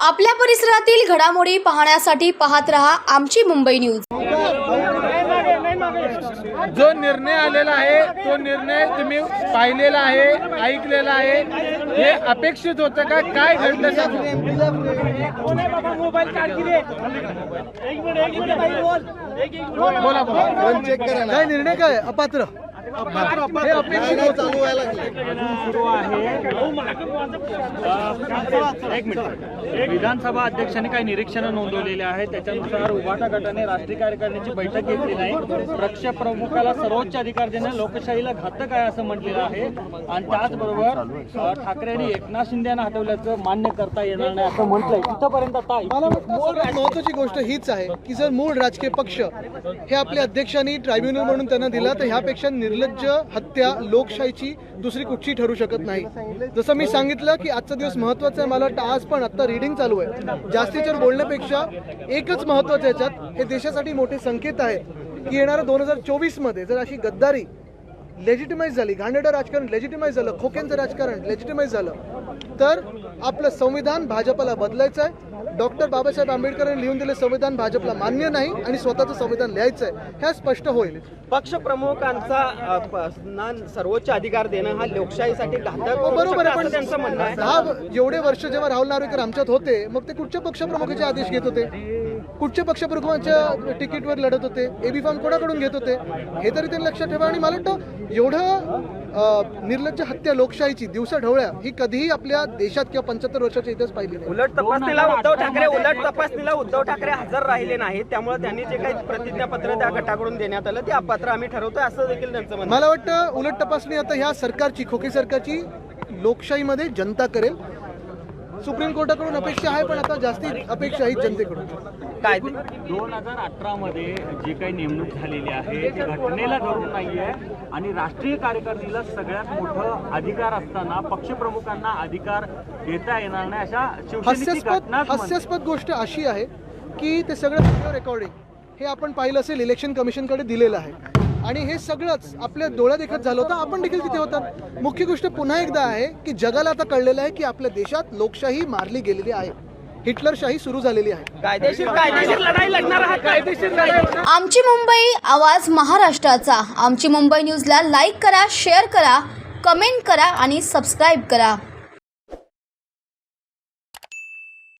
आपल्या परिसरातील घडामोडी पाहण्यासाठी पाहत रहा आमची मुंबई न्यूज. जो निर्णय आलेला आहे तो निर्णय तुम्ही पाहिलेला आहे ऐकलेला आहे. हे अपेक्षित होतं का? काय घडलं बोला बोला. काय निर्णय काय? अपात्र. हे. एक मिनिट विधानसभा अध्यक्षांनी काही निरीक्षणं नोंदवलेली आहेत. त्याच्यानुसार उभाटा गटाने राष्ट्रीय कार्यकारिणीची बैठक घेतली नाही. पक्ष प्रमुखाला सर्वोच्च अधिकार देणं लोकशाहीला घातक आहे असं म्हटलेलं आहे. आणि त्याचबरोबर अ, ठाकरेंनी एकनाथ शिंदे यांना हटवल्याचं मान्य करता येणार नाही असं म्हटलंय. तिथपर्यंत मला महत्वाची गोष्ट हीच आहे की जर मूळ राजकीय पक्ष हे आपल्या अध्यक्षांनी ट्रायब्युनल म्हणून त्यांना दिला तर ह्यापेक्षा निर्लज्ज हत्या लोकशाहीची दुसरी कुठची ठरू शकत नाही. जसं मी सांगितलं की आजचा दिवस महत्त्वाचा आहे मला वाटतं आज पण आता रीडिंग चालू आहे. जास्तीच्या बोलण्यापेक्षा एकच महत्वाचं याच्यात हे देशासाठी मोठे संकेत आहेत की येणाऱ्या दोन हजार चोवीसमध्ये जर अशी गद्दारी लेजिटिमाइज झाली घाणेडं राजकारण लेजिटिमाइज झालं खोक्यांचं राजकारण लेजिटिमाइज झालं तर आपलं संविधान भाजपला बदलायचं आहे. डॉक्टर बाबासाहेब आंबेडकरांनी लिहून दिले संविधान भाजपला मान्य नाही आणि स्वतःचं संविधान लिहायचं आहे हे स्पष्ट होईल. पक्षप्रमुखांचा सर्वोच्च अधिकार देणं हा लोकशाहीसाठी घातक हो, बरोबर आहे असं त्यांचं म्हणणं आहे. पण दहा एवढे वर्ष जेव्हा राहुल नार्वेकर आमच्यात होते मग ते कुठच्या पक्षप्रमुखाचे आदेश घेत होते? कुठच्या पक्षप्रमुखांच्या तिकीटवर लढत होते? एबी फॉर्म कोणाकडून घेत होते? हे तरी त्यांनी लक्षात ठेवा आणि मला वाटतं एवढं निर्लज्ज हत्या लोकशाहीची दिवसा ढवळ्या ही कधीही आपल्या देशात किंवा पंच्याहत्तर वर्षाच्या इतिहास पाहिली नाही. उलट तपासणीला उद्धव ठाकरे उलट तपासणीला उद्धव ठाकरे हजर राहिले नाहीत. त्यामुळे त्यांनी जे काही प्रतिज्ञापत्र त्या गटाकडून देण्यात आलं ते अपात्र आम्ही ठरवतोय असं देखील त्यांचं म्हणणं. मला वाटतं उलट तपासणी आता ह्या सरकारची खोके सरकारची लोकशाहीमध्ये जनता करेल. सुप्रीम कोर्टाकडून अपेक्षा आहे पण आता जास्ती अपेक्षा आहे जनतेकडून काय ते? दोन हजार अठरा मध्ये जी काही नेमणूक झालेली आहे ती घटनेला धरून नाहीये आणि राष्ट्रीय कार्यकारिणीला सगळ्यात मोठं अधिकार असताना पक्षप्रमुखांना अधिकार देता येणार नाही अशा शिवसेनेची हास्यास्पद घटनाच म्हणते. हास्यास्पद गोष्ट अशी आहे की ते सगळं व्हिडिओ रेकॉर्डिंग हे आपण पाहिलं असेल इलेक्शन कमिशनकडे दिलेलं आहे आणि हे सगळंच आपल्या डोळ्यादेखत झालं होतं. आपण देखील तिथे होतात मुख्य गोष्ट पुन्हा एकदा आहे की जगाला आता कळलेलं आहे की आपल्या देशात लोकशाही मारली गेलेली आहे. हिटलरशाही सुरू झालेली आहे. कायदेशीर कायदेशीर लढाई लढणार आहात. कायदेशीर लढाई. आमची मुंबई आवाज महाराष्ट्राचा. आमची मुंबई न्यूजला लाईक करा शेअर करा कमेंट करा आणि सबस्क्राईब करा.